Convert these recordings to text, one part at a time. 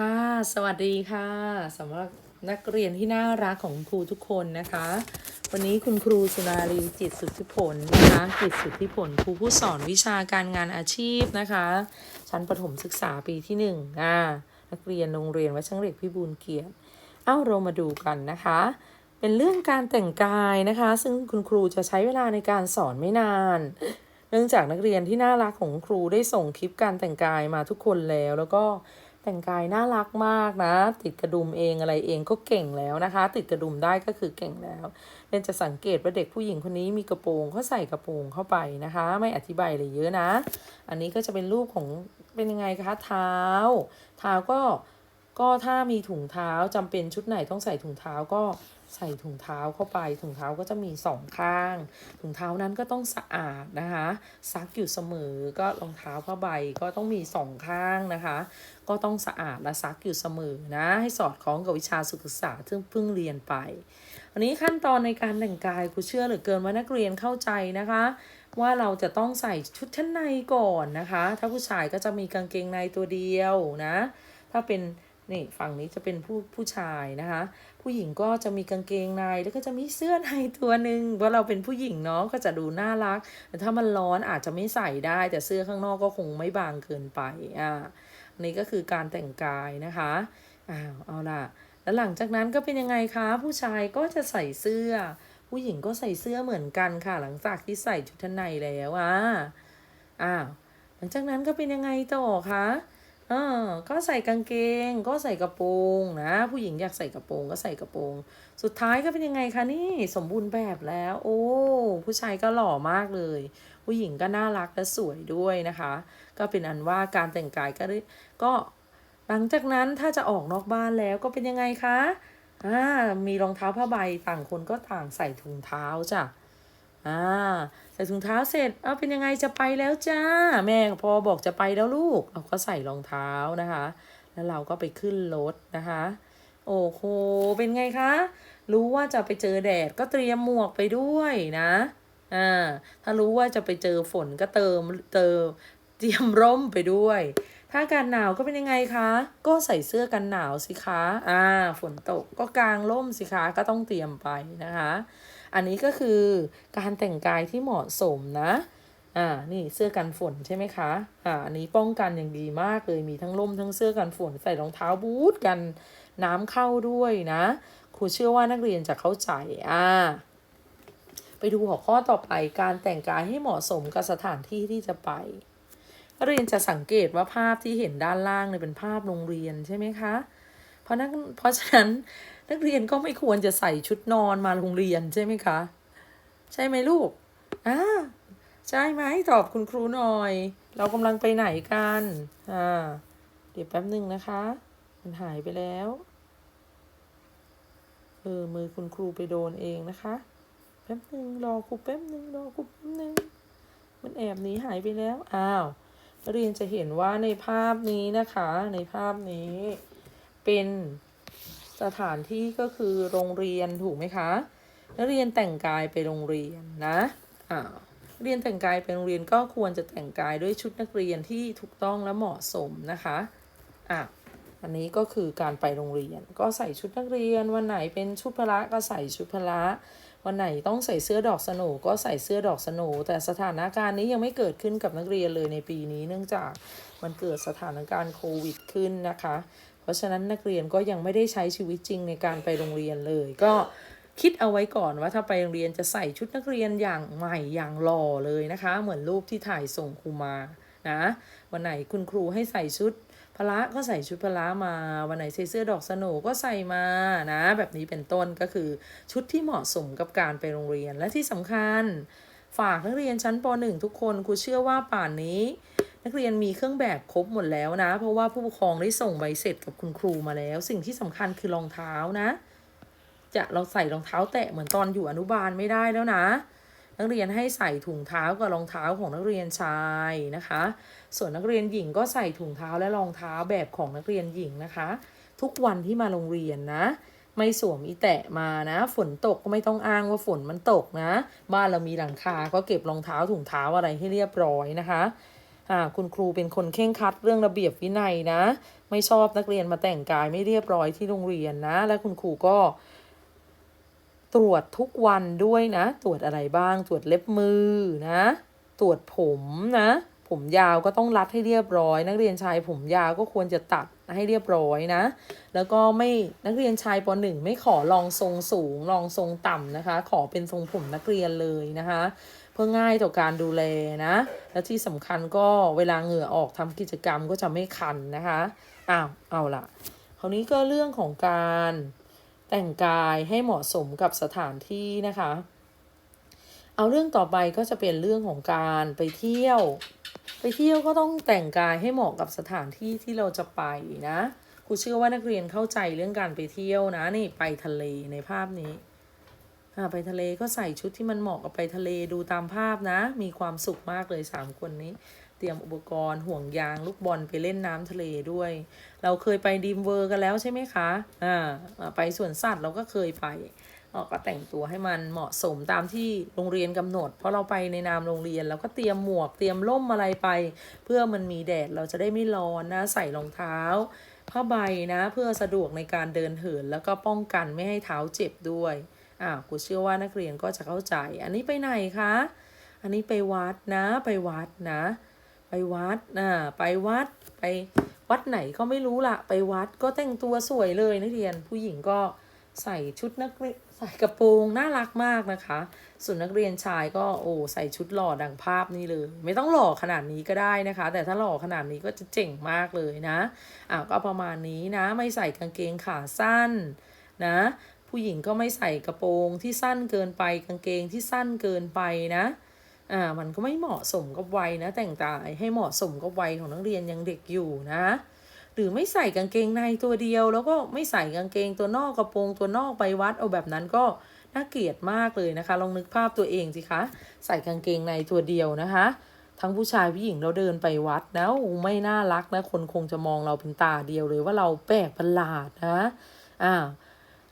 ค่ะ สวัสดีค่ะสำหรับนักเรียนที่น่ารักของครูทุกคนนะคะ วันนี้คุณครูสุนารีจิตสุทธิผลนะคะจิตสุทธิผลครูผู้สอนวิชาการงานอาชีพนะคะ ชั้นประถมศึกษาปีที่หนึ่งอ่านักเรียนโรงเรียนวัดช่างเหล็กพิบูลเกียรติเอ้าเรามาดูกันนะคะ เป็นเรื่องการแต่งกายนะคะ ซึ่งคุณครูจะใช้เวลาในการสอนไม่นานเนื่องจากนักเรียนที่น่ารักของครูได้ส่งคลิปการแต่งกายมาทุกคนแล้ว แล้วก็ แต่งกายน่ารักมากนะ ติดกระดุมเองอะไรเองก็เก่งแล้วนะคะ ติดกระดุมได้ก็คือเก่งแล้วเรนจะสังเกตว่าเด็กผู้หญิงคนนี้มีกระโปรงเขาใส่กระโปรงเข้าไปนะคะ ไม่อธิบายอะไรเยอะนะ อันนี้ก็จะเป็นรูปของเป็นยังไงคะเท้า เท้าก็ ก็ถ้ามีถุงเท้าจำเป็นชุดไหนต้องใส่ถุงเท้าก็ใส่ถุงเท้าเข้าไป ถุงเท้าก็จะมีสองข้าง ถุงเท้านั้นก็ต้องสะอาดนะคะ ซักอยู่เสมอก็รองเท้าผ้าใบก็ต้องมีสองข้างนะคะ ก็ต้องสะอาดและซักอยู่เสมอนะให้สอดคล้องกับวิชาศึกษาที่เพิ่งเรียนไปวันนี้ขั้นตอนในการแต่งกายครูเชื่อเหลือเกินว่านักเรียนเข้าใจนะคะว่าเราจะต้องใส่ชุดชั้นในก่อนนะคะ ถ้าผู้ชายก็จะมีกางเกงในตัวเดียวนะ ถ้าเป็น นี่ฝั่งนี้จะเป็นผู้ผู้ชายนะคะ ผู้หญิงก็จะมีกางเกงในแล้วก็จะมีเสื้อในตัวหนึ่งเพราะเราเป็นผู้หญิงเนาะก็จะดูน่ารัก แต่ถ้ามันร้อนอาจจะไม่ใส่ได้ แต่เสื้อข้างนอกก็คงไม่บางเกินไปอ่านนี้ก็คือการแต่งกายนะคะอ้าวเอาล่ะ แล้วหลังจากนั้นก็เป็นยังไงคะ ผู้ชายก็จะใส่เสื้อ ผู้หญิงก็ใส่เสื้อเหมือนกันค่ะ หลังจากที่ใส่ชุดชั้นในแล้วอะอ้าวหลังจากนั้นก็เป็นยังไงต่อคะ เออก็ใส่กางเกง ก็ใส่กระโปรงนะ ผู้หญิงอยากใส่กระโปรงก็ใส่กระโปรง สุดท้ายก็เป็นยังไงคะนี่สมบูรณ์แบบแล้ว โอ้ ผู้ชายก็หล่อมากเลย ผู้หญิงก็น่ารักและสวยด้วยนะคะ ก็เป็นอันว่าการแต่งกายก็ก็ หลังจากนั้นถ้าจะออกนอกบ้านแล้วก็เป็นยังไงคะอ่ามีรองเท้าผ้าใบต่างคนก็ต่างใส่ถุงเท้าจ้ะ อ่าใส่ถุงเท้าเสร็จ เอาเป็นยังไงจะไปแล้วจ้า แม่พอบอกจะไปแล้วลูก เราก็ใส่รองเท้านะคะ แล้วเราก็ไปขึ้นรถนะคะ โอ้โห เป็นไงคะ รู้ว่าจะไปเจอแดดก็เตรียมหมวกไปด้วยนะ อ่า ถ้ารู้ว่าจะไปเจอฝนก็เติมเติมเตรียมร่มไปด้วย ถ้าอากาศหนาวก็เป็นยังไงคะ ก็ใส่เสื้อกันหนาวสิคะ อ่า ฝนตกก็กางร่มสิคะ ก็ต้องเตรียมไปนะคะ อันนี้ก็คือการแต่งกายที่เหมาะสมนะ อ่า นี่เสื้อกันฝนใช่ไหมคะ อ่า อันนี้ป้องกันอย่างดีมากเลย มีทั้งร่มทั้งเสื้อกันฝน ใส่รองเท้าบูทกันน้ำเข้าด้วยนะ ครูเชื่อว่านักเรียนจะเข้าใจ อ่า ไปดูหัวข้อต่อไป การแต่งกายให้เหมาะสมกับสถานที่ที่จะไปนักเรียนจะสังเกตว่าภาพที่เห็นด้านล่างเนี่ยเป็นภาพโรงเรียนใช่ไหมคะ เพราะนักเพราะฉะนั้น นักเรียนก็ไม่ควรจะใส่ชุดนอนมาโรงเรียนใช่ไหมคะ ใช่ไหมลูกอ่าใช่ไหมตอบคุณครูหน่อย เรากำลังไปไหนกันอ่าเดี๋ยวแป๊บหนึ่งนะคะ มันหายไปแล้วเออมือคุณครูไปโดนเองนะคะ แป๊บหนึ่งรอครูแป๊บหนึ่งรอครูแป๊บหนึ่งมันแอบหนีหายไปแล้วอ้าวเรียนจะเห็นว่าในภาพนี้นะคะ ในภาพนี้เป็น สถานที่ก็คือโรงเรียนถูกไหมคะนักเรียนแต่งกายไปโรงเรียนนะอ่าเรียนแต่งกายไปโรงเรียนก็ควรจะแต่งกายด้วยชุดนักเรียนที่ถูกต้องและเหมาะสมนะคะอะอันนี้ก็คือการไปโรงเรียน ก็ใส่ชุดนักเรียน วันไหนเป็นชุดพละก็ใส่ชุดพละวันไหนต้องใส่เสื้อดอกสโหนก็ใส่เสื้อดอกสโหนแต่สถานการณ์นี้ยังไม่เกิดขึ้นกับนักเรียนเลยในปีนี้ เนื่องจากมันเกิดสถานการณ์โควิดขึ้นนะคะ เพราะฉะนั้นนักเรียนก็ยังไม่ได้ใช้ชีวิตจริงในการไปโรงเรียนเลย ก็คิดเอาไว้ก่อนว่าถ้าไปโรงเรียนจะใส่ชุดนักเรียนอย่างใหม่อย่างหล่อเลยนะคะ เหมือนรูปที่ถ่ายส่งครูมานะวันไหนคุณครูให้ใส่ชุดพละก็ใส่ชุดพละมา วันไหนใส่เสื้อดอกสโหนก็ใส่มานะ แบบนี้เป็นต้นก็คือชุดที่เหมาะสมกับการไปโรงเรียนและที่สำคัญ ฝากนักเรียนชั้นป .1 ทุกคนครูเชื่อว่าป่านนี้ นักเรียนมีเครื่องแบบครบหมดแล้วนะ เพราะว่าผู้ปกครองได้ส่งใบเสร็จกับคุณครูมาแล้ว สิ่งที่สำคัญคือรองเท้านะ จะเราใส่รองเท้าแตะเหมือนตอนอยู่อนุบาลไม่ได้แล้วนะ นักเรียนให้ใส่ถุงเท้ากับรองเท้าของนักเรียนชายนะคะ ส่วนนักเรียนหญิงก็ใส่ถุงเท้าและรองเท้าแบบของนักเรียนหญิงนะคะ ทุกวันที่มาโรงเรียนนะไม่สวมอีแตะมานะ ฝนตกก็ไม่ต้องอ้างว่าฝนมันตกนะ บ้านเรามีหลังคาก็เก็บรองเท้าถุงเท้าอะไรให้เรียบร้อยนะคะ คุณครูเป็นคนเข่งคัดเรื่องระเบียบวินัยนะ ไม่ชอบนักเรียนมาแต่งกายไม่เรียบร้อยที่โรงเรียนนะ และคุณครูก็ ตรวจทุกวันด้วยนะ ตรวจอะไรบ้าง ตรวจเล็บมือนะ ตรวจผมนะ ผมยาวก็ต้องรัดให้เรียบร้อย นักเรียนชายผมยาวก็ควรจะตัดให้เรียบร้อยนะ แล้วก็ไม่นักเรียนชายปหนึ่งไม่ขอลองทรงสูง ลองทรงต่ำนะคะ ขอเป็นทรงผมนักเรียนเลยนะคะ เพื่อง่ายต่อการดูแลนะ และที่สำคัญก็เวลาเหงื่อออกทำกิจกรรมก็จะไม่คันนะคะอ้าวเอาละคราวนี้ก็เรื่องของการแต่งกายให้เหมาะสมกับสถานที่นะคะ เอาเรื่องต่อไปก็จะเป็นเรื่องของการไปเที่ยว ไปเที่ยวก็ต้องแต่งกายให้เหมาะกับสถานที่ที่เราจะไปนะครูเชื่อว่านักเรียนเข้าใจเรื่องการไปเที่ยวนะนี่ไปทะเลในภาพนี้อ่าไปทะเลก็ใส่ชุดที่มันเหมาะกับไปทะเลดูตามภาพนะ มีความสุขมากเลยสามคนนี้ เตรียมอุปกรณ์ห่วงยางลูกบอลไปเล่นน้ำทะเลด้วย เราเคยไปดีมเวอร์กันแล้วใช่ไหมคะอ่าไปสวนสัตว์เราก็เคยไป ออกก็แต่งตัวให้มันเหมาะสมตามที่โรงเรียนกำหนด เพราะเราไปในนามโรงเรียนเราก็เตรียมหมวกเตรียมร่มอะไรไป เพื่อมันมีแดดเราจะได้ไม่ร้อนนะใส่รองเท้าผ้าใบนะเพื่อสะดวกในการเดินเหิน แล้วก็ป้องกันไม่ให้เท้าเจ็บด้วยอ่าครูเชื่อว่านักเรียนก็จะเข้าใจ อันนี้ไปไหนคะ อันนี้ไปวัดนะ ไปวัดนะ ไปวัดนะไปวัดไปวัดไหนก็ไม่รู้ละไปวัดก็แต่งตัวสวยเลยนักเรียนผู้หญิงก็ ใส่ชุดนักเรียนใส่กระโปรงน่ารักมากนะคะ ส่วนนักเรียนชายก็โอ้ใส่ชุดหล่อดังภาพนี้เลย ไม่ต้องหล่อขนาดนี้ก็ได้นะคะ แต่ถ้าหล่อขนาดนี้ก็จะเจ๋งมากเลยนะอ่าก็ประมาณนี้นะไม่ใส่กางเกงขาสั้นนะผู้หญิงก็ไม่ใส่กระโปรงที่สั้นเกินไปกางเกงที่สั้นเกินไปนะอ่ามันก็ไม่เหมาะสมกับวัยนะแต่งกายให้เหมาะสมกับวัยของนักเรียนยังเด็กอยู่นะ หรือไม่ใส่กางเกงในตัวเดียว แล้วก็ไม่ใส่กางเกงตัวนอกกระโปรงตัวนอกไปวัดเอาแบบนั้นก็น่าเกลียดมากเลยนะคะ ลองนึกภาพตัวเองสิคะ ใส่กางเกงในตัวเดียวนะคะ ทั้งผู้ชายผู้หญิงเราเดินไปวัดนะโอ้ไม่น่ารักนะ คนคงจะมองเราเป็นตาเดียวเลยว่าเราแปลกประหลาดนะอ่า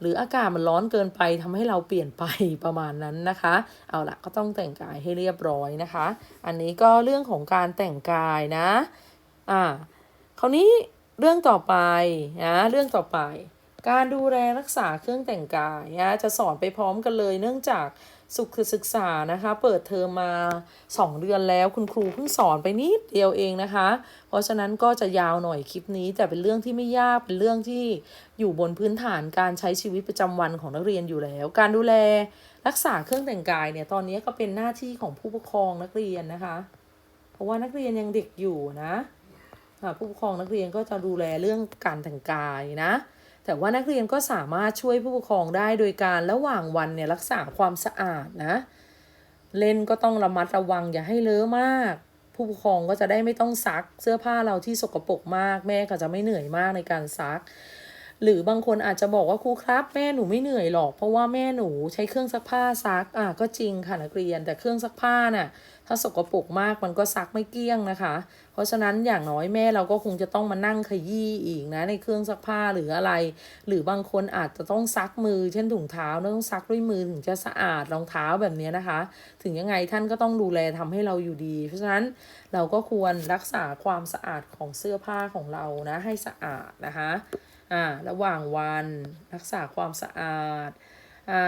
หรืออากาศมันร้อนเกินไปทำให้เราเปลี่ยนไปประมาณนั้นนะคะ เอาละก็ต้องแต่งกายให้เรียบร้อยนะคะ อันนี้ก็เรื่องของการแต่งกายนะ อ่า คราวนี้ เรื่องต่อไปนะเรื่องต่อไป การดูแลรักษาเครื่องแต่งกายนะจะสอนไปพร้อมกันเลย เนื่องจากสุขศึกษานะคะ เปิดเทอมมา 2 เดือนแล้วคุณครูเพิ่งสอนไปนิดเดียวเองนะคะ เพราะฉะนั้นก็จะยาวหน่อยคลิปนี้ แต่เป็นเรื่องที่ไม่ยากเป็นเรื่องที่อยู่บนพื้นฐานการใช้ชีวิตประจำวันของนักเรียนอยู่แล้ว การดูแลรักษาเครื่องแต่งกายเนี่ยตอนนี้ก็เป็นหน้าที่ของผู้ปกครองนักเรียนนะคะ เพราะว่านักเรียนยังเด็กอยู่นะ ผู้ปกครองนักเรียนก็จะดูแลเรื่องการแต่งกายนะ แต่ว่านักเรียนก็สามารถช่วยผู้ปกครองได้โดยการระหว่างวันเนี่ยรักษาความสะอาดนะ เล่นก็ต้องระมัดระวังอย่าให้เลอะมาก ผู้ปกครองก็จะได้ไม่ต้องซักเสื้อผ้าเราที่สกปรกมาก แม่ก็จะไม่เหนื่อยมากในการซัก หรือบางคนอาจจะบอกว่าครูครับแม่หนูไม่เหนื่อยหรอก เพราะว่าแม่หนูใช้เครื่องซักผ้าซักอะก็จริงค่ะนักเรียนแต่เครื่องซักผ้าน่ะ ถ้าสกปรกมากมันก็ซักไม่เกลี้ยงนะคะ เพราะฉะนั้นอย่างน้อยแม่เราก็คงจะต้องมานั่งขยี้อีกนะในเครื่องซักผ้าหรืออะไร หรือบางคนอาจจะต้องซักมือ เช่นถุงเท้านะต้องซักด้วยมือถึงจะสะอาดรองเท้าแบบนี้นะคะ ถึงยังไงท่านก็ต้องดูแลทำให้เราอยู่ดี เพราะฉะนั้นเราก็ควรรักษาความสะอาดของเสื้อผ้าของเรานะให้สะอาดนะคะอ่าระหว่างวันรักษาความสะอาด อ่า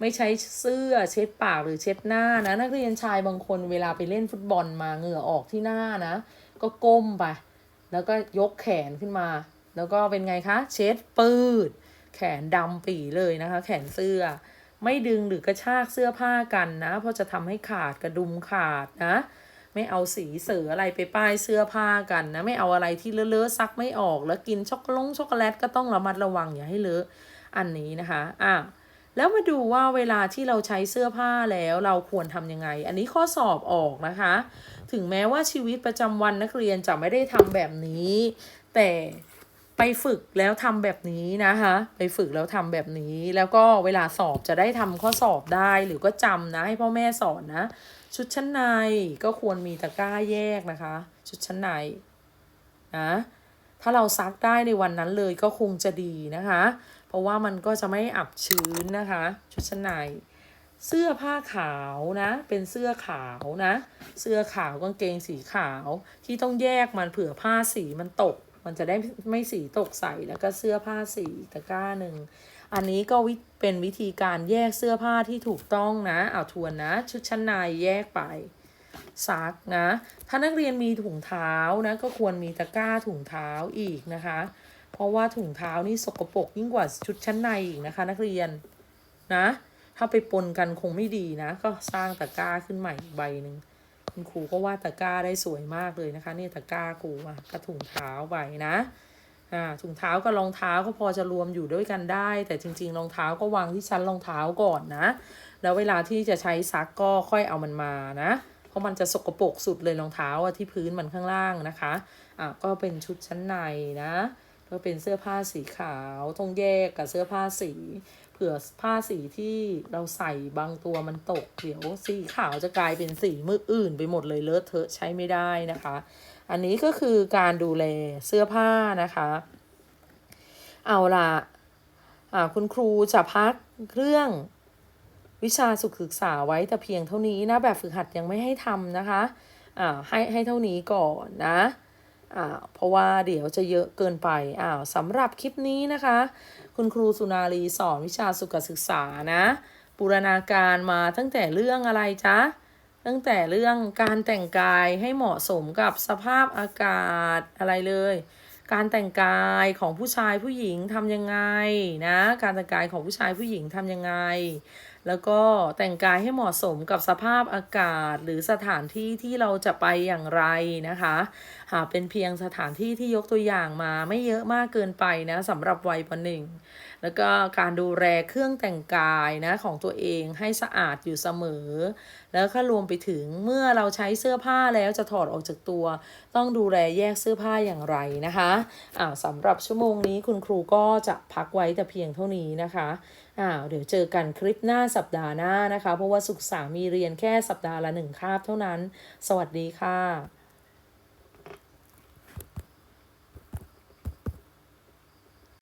ไม่ใช้เสื้อเช็ดปากหรือเช็ดหน้านะ นักเรียนชายบางคนเวลาไปเล่นฟุตบอลมาเหงื่อออกที่หน้านะ ก็ก้มไป แล้วก็ยกแขนขึ้นมา แล้วก็เป็นไงคะ เช็ดปืด แขนดำปีเลยนะคะ แขนเสื้อ ไม่ดึงหรือกระชากเสื้อผ้ากันนะ เพราะจะทำให้ขาดกระดุมขาดนะ ไม่เอาสีเสืออะไรไปป้ายเสื้อผ้ากันนะ ไม่เอาอะไรที่เลอะๆซักไม่ออก แล้วกินช็อกโกแลตช็อกโกแลตก็ต้องระมัดระวังอย่าให้เลอะอันนี้นะคะอะ แล้วมาดูว่าเวลาที่เราใช้เสื้อผ้าแล้วเราควรทำยังไง อันนี้ข้อสอบออกนะคะ ถึงแม้ว่าชีวิตประจำวันนักเรียนจะไม่ได้ทำแบบนี้ แต่ไปฝึกแล้วทำแบบนี้นะคะ ไปฝึกแล้วทำแบบนี้ แล้วก็เวลาสอบจะได้ทำข้อสอบได้หรือก็จำนะให้พ่อแม่สอนนะ ชุดชั้นในก็ควรมีตะกร้าแยกนะคะ ชุดชั้นในนะถ้าเราซักได้ในวันนั้นเลยก็คงจะดีนะคะ เพราะว่ามันก็จะไม่อับชื้นนะคะ ชุดชั้นในเสื้อผ้าขาวนะ เป็นเสื้อขาวนะ เสื้อขาวกางเกงสีขาวที่ต้องแยกมันเผื่อผ้าสีมันตก มันจะได้ไม่สีตกใส่แล้วก็เสื้อผ้าสีตะกร้าหนึ่งอันนี้ก็วิเป็นวิธีการแยกเสื้อผ้าที่ถูกต้องนะเอาทวนนะ ชุดชั้นในแยกไปซักนะ ถ้านักเรียนมีถุงเท้านะ ก็ควรมีตะกร้าถุงเท้าอีกนะคะ เพราะว่าถุงเท้านี่สกปรกยิ่งกว่าชุดชั้นในอีกนะคะ นักเรียนนะ ถ้าไปปนกันคงไม่ดีนะ ก็สร้างตะกร้าขึ้นใหม่อีกใบหนึ่งคุณครูก็วาดตะกร้าได้สวยมากเลยนะคะนี่ตะกร้าครูอะกระถุงเท้าใบนะอ่าถุงเท้ากับรองเท้าก็พอจะรวมอยู่ด้วยกันได้ แต่จริง ๆ รองเท้าก็วางที่ชั้นรองเท้าก่อนนะ แล้วเวลาที่จะใช้ซักก็ค่อยเอามันมานะ เพราะมันจะสกปรกสุดเลยรองเท้าอะที่พื้นมันข้างล่างนะคะอะก็เป็นชุดชั้นในนะ ก็เป็นเสื้อผ้าสีขาวต้องแยกกับเสื้อผ้าสี เผื่อผ้าสีที่เราใส่บางตัวมันตก เดี๋ยวสีขาวจะกลายเป็นสีมืออื่นไปหมดเลยเลอะเทอะใช้ไม่ได้นะคะ อันนี้ก็คือการดูแลเสื้อผ้านะคะ เอาละอ่าคุณครูจะพักเรื่องวิชาสุขศึกษาไว้แต่เพียงเท่านี้นะ แบบฝึกหัดยังไม่ให้ทำนะคะ อ่าให้ให้เท่านี้ก่อนนะ อ่าเพราะว่าเดี๋ยวจะเยอะเกินไปอ้าวสำหรับคลิปนี้นะคะ คุณครูสุนารีสอนวิชาสุขศึกษานะบูรณาการมาตั้งแต่เรื่องอะไรจ๊ะตั้งแต่เรื่องการแต่งกายให้เหมาะสมกับสภาพอากาศอะไรเลย การแต่งกายของผู้ชายผู้หญิงทำยังไงนะ การแต่งกายของผู้ชายผู้หญิงทำยังไง แล้วก็แต่งกายให้เหมาะสมกับสภาพอากาศหรือสถานที่ที่เราจะไปอย่างไรนะคะ หากเป็นเพียงสถานที่ที่ยกตัวอย่างมาไม่เยอะมากเกินไปนะสำหรับวัยปหนึ่ง แล้วก็การดูแลเครื่องแต่งกายนะของตัวเองให้สะอาดอยู่เสมอ แล้วก็รวมไปถึงเมื่อเราใช้เสื้อผ้าแล้วจะถอดออกจากตัว ต้องดูแลแยกเสื้อผ้าอย่างไรนะคะอ่าสำหรับชั่วโมงนี้คุณครูก็จะพักไว้แต่เพียงเท่านี้นะคะอ่าเดี๋ยวเจอกันคลิปหน้าสัปดาห์หน้านะคะ เพราะว่าสุขสามีเรียนแค่สัปดาห์ละหนึ่งคาบเท่านั้น สวัสดีค่ะ